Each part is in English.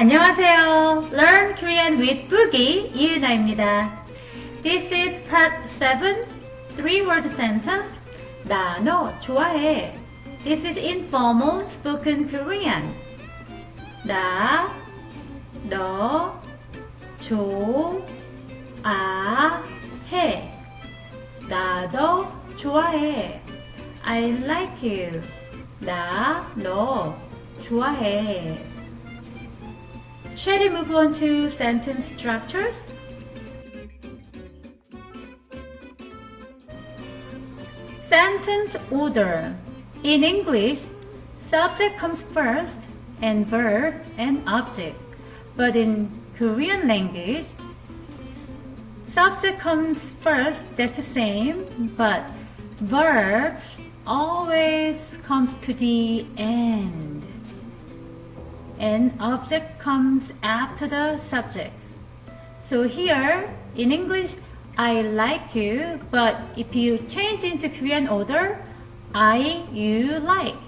안녕하세요. Learn Korean with Boogie 이은아입니다. This is part 7, three word sentence. 나, 너, 좋아해. This is informal spoken Korean. 나, 너, 좋아해. 나도 좋아해. I like you. 나, 너, 좋아해. Shall we move on to sentence structures? Sentence order. In English, subject comes first and verb and object. But in Korean language, subject comes first, that's the same, but verbs always comes to the end And object comes after the subject. So here in English, I like you, but if you change into Korean order, I, you like.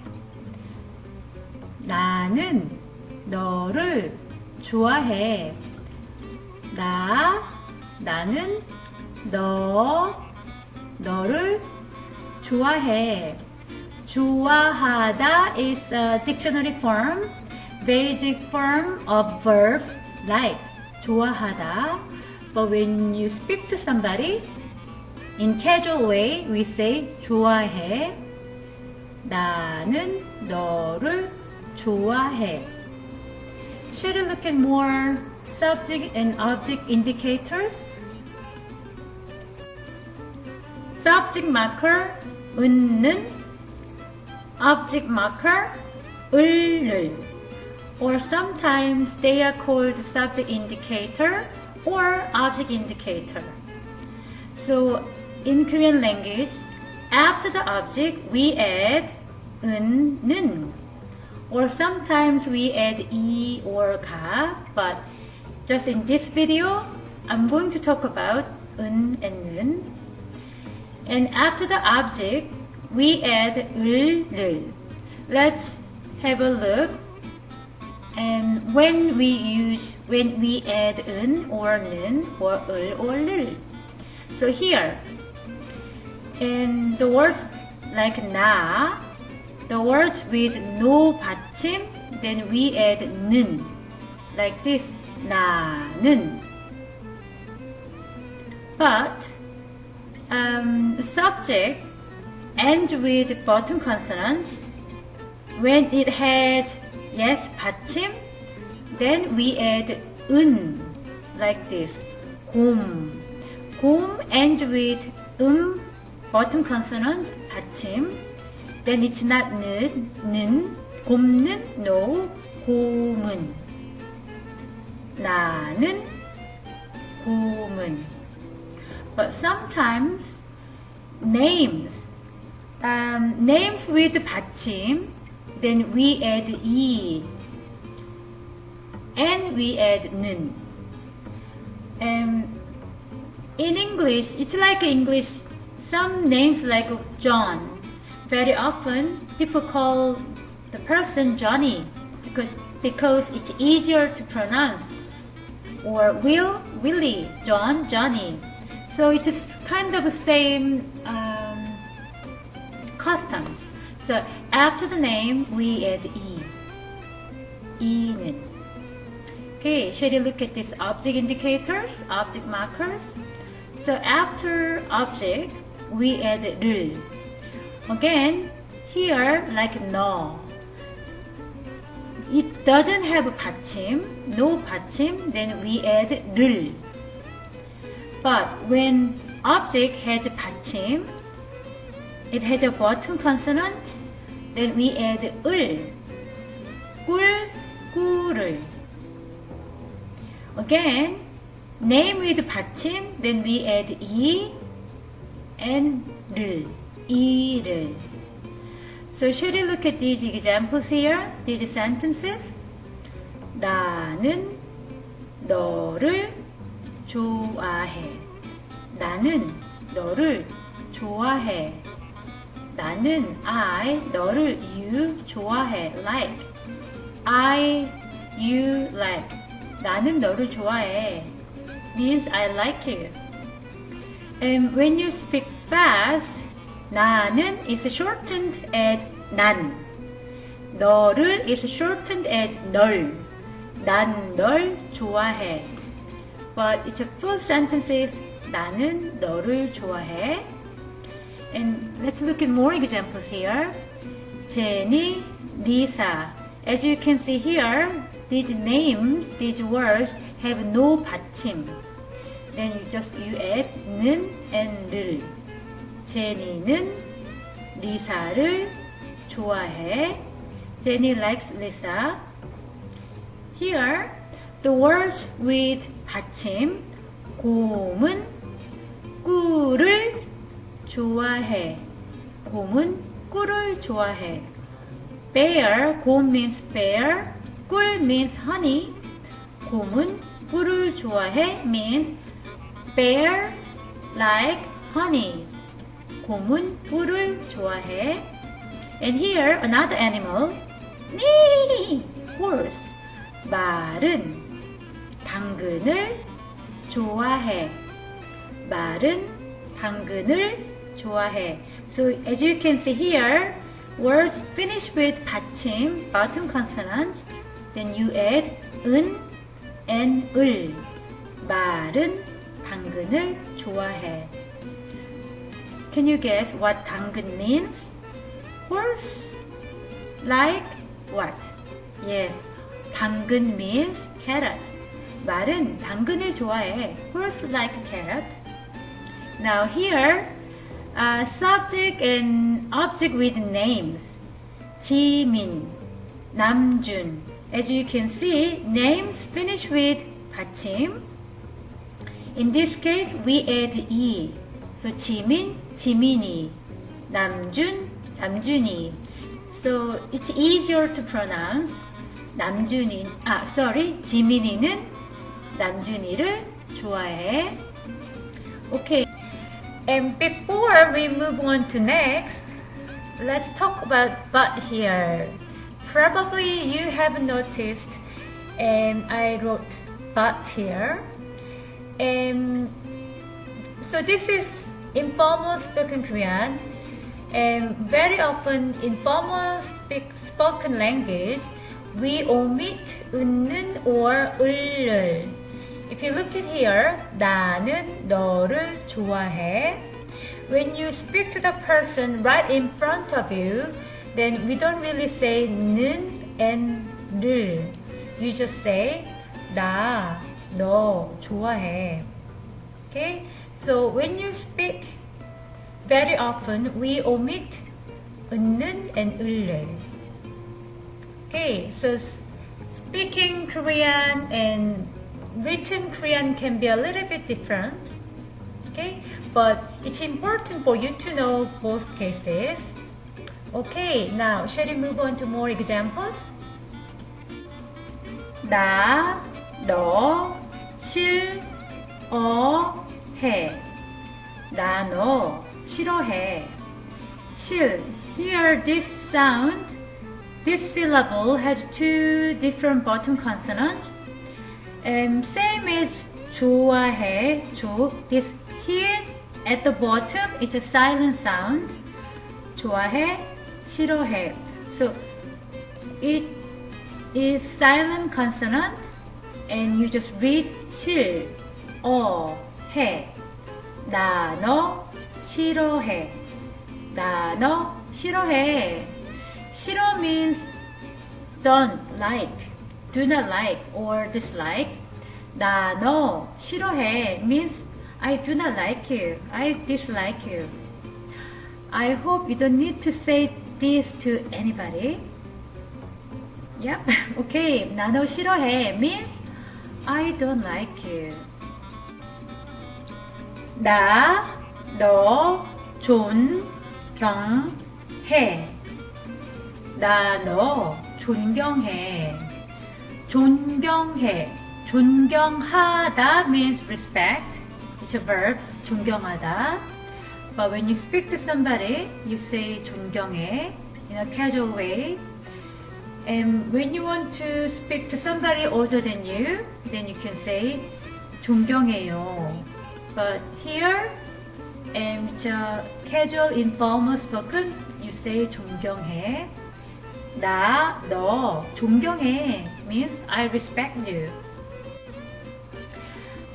나는 너를 좋아해. 나, 나는 너, 너를 좋아해. 좋아하다 is a dictionary form, basic form of verb like 좋아하다. But when you speak to somebody in casual way, we say 좋아해. 나는 너를 좋아해. Should we look at more subject and object indicators? Subject marker 은는 object marker 을을 or sometimes they are called subject indicator or object indicator. So in Korean language, after the object we add 은는 or sometimes we add e or 가 but just in this video I'm going to talk about 은 and 는 and after the object we add 을를 let's have a look and when we use when we add 은 or 는 or 을 or 를 so here in the words like 나 the words with no 받침, then we add 는. Like this, 나는. But um, subject ends with bottom consonant. When it has yes 받침, then we add 은. Like this, 곰. 곰 ends with 음 bottom consonant 받침. then it's not 는, 는, 곰는, no, 곰은. 나는, 곰은. But sometimes names, um, names with 받침, then we add e, and we add 는. Um, in English, it's like English, some names like John, very often people call the person Johnny because because it's easier to pronounce. Or Will Willie John Johnny. So it is kind of the same um, customs so after the name we add e e는 okay should you look at these object indicators object markers so after object we add 를 Again, here like no. It doesn't have 받침, no 받침, then we add 를. But when object has 받침, it has a bottom consonant, then we add 을. 꿀, 꿀을. Again, name with 받침, then we add e and 를. 이를. So should you look at these examples here, these sentences? 나는 너를 좋아해. 나는 너를 좋아해. 나는 I 너를 you 좋아해. Like I you like. 나는 너를 좋아해. means I like you. And when you speak fast, 나는 is shortened as 난. 너를 is shortened as 널. 난 널 좋아해. But it's a full sentences. 나는 너를 좋아해. And let's look at more examples here. Jenny, Lisa. As you can see here, these names, these words have no 받침. Then you just you add 는 and 를. 제니는 리사를 좋아해. Jenny likes Lisa. Here, the words with 받침, 곰은 꿀을 좋아해. 곰은 꿀을 좋아해. Bear, 곰 means bear, 꿀 means honey. 곰은 꿀을 좋아해 means bears like honey. 곰은 꿀을 좋아해. And here another animal. Nee, horse. 말은 당근을 좋아해. 말은 당근을 좋아해. So as you can see here, words finish with 받침, bottom consonant. Then you add 은 and 을. 말은 당근을 좋아해. Can you guess what 당근 means? Horse. Like what? Yes. 당근 means carrot. 말은 당근을 좋아해. Horse like carrot. Now here, uh, subject and object with names. 지민, 남준. As you can see, names finish with 받침. In this case, we add e. So 지민, 지민이. 남준, 남준이. So it's easier to pronounce. 남준이, 아, sorry, 지민이는 남준이를 좋아해. Okay. And before we move on to next, let's talk about but here. Probably you have noticed, and I wrote but here. And so this is informal spoken Korean, and very often informal speak, spoken language, we omit 은는 or 을을. If you look at here, 나는 너를 좋아해. When you speak to the person right in front of you, then we don't really say 는 and 를. You just say 나, 너 좋아해. Okay? So when you speak, very often we omit 은는 and 을을. Okay, so s- speaking Korean and written Korean can be a little bit different. Okay, but it's important for you to know both cases. Okay, now shall we move on to more examples? 나, 너, 싫, 어, 해. 나, 너, 싫어해. 싫. Here, this sound, this syllable has two different bottom consonants. And same as 좋아해, 조. This here at the bottom is a silent sound. 좋아해, 싫어해. So it is silent consonant and you just read 싫, 어, 해. 나, 너, 싫어해. 나, 너, 싫어해. 싫어 means don't like, Do not like or dislike. 나, 너, 싫어해 means I do not like you, I dislike you. I hope you don't need to say this to anybody. Yep, okay. 나 너 싫어해 means I don't like you. 나, 너, 존 경 해. 나, 너, 존경해. 존경해. 존경하다 means respect. It's a verb. 존경하다. But when you speak to somebody, you say 존경해 in a casual way. And when you want to speak to somebody older than you, then you can say 존경해요. But here, and 저 casual informal spoken, you say 존경해. 나, 너, 존경해 means I respect you.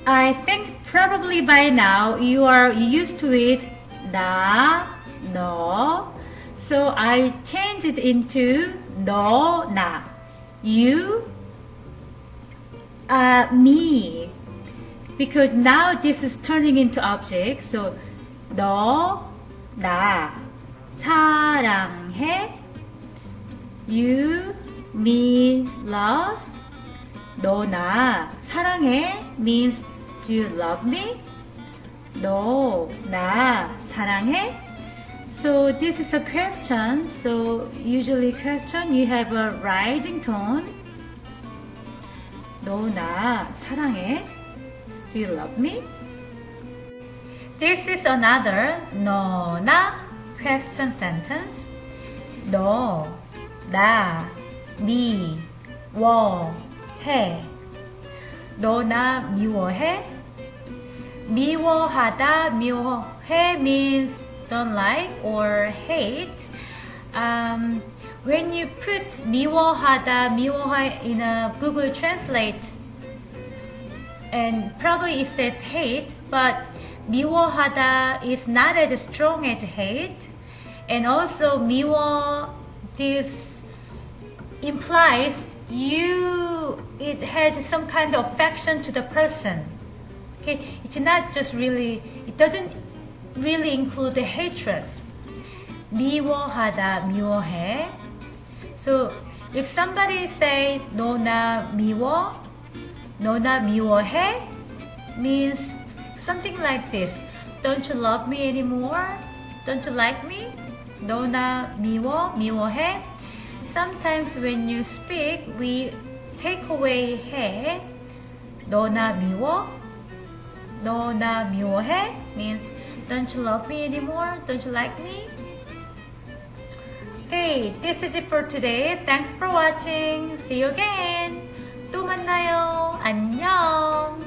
I think probably by now you are used to it. 나, 너. So I changed it into 너, 나. You, uh, me. Because now this is turning into object. So 너, 나. 사랑해. You, me, love. 너, 나. 사랑해 means do you love me? 너, 나. 사랑해? So this is a question. So usually question you have a rising tone. 너 나 사랑해? Do you love me? This is another 너나 question sentence. 너, 나, 미, 워, 해. 너 나 미워해? 미워하다, 미워해 means don't like or hate. Um, when you put 미워하다, 미워해 in a Google Translate, and probably it says hate, but 미워하다 is not as strong as hate, and also 미워 this implies you it has some kind of affection to the person. Okay, it's not just really it doesn't really include the hatred. 미워하다, 미워해. So if somebody say 너나 미워, 너나 미워해 means something like this. Don't you love me anymore? Don't you like me? 너나 미워, 미워해. Sometimes when you speak, we take away 해. 너나 미워, 너나 미워해 means don't you love me anymore? Don't you like me? Okay, this is it for today. Thanks for watching. See you again. 또 만나요. 안녕.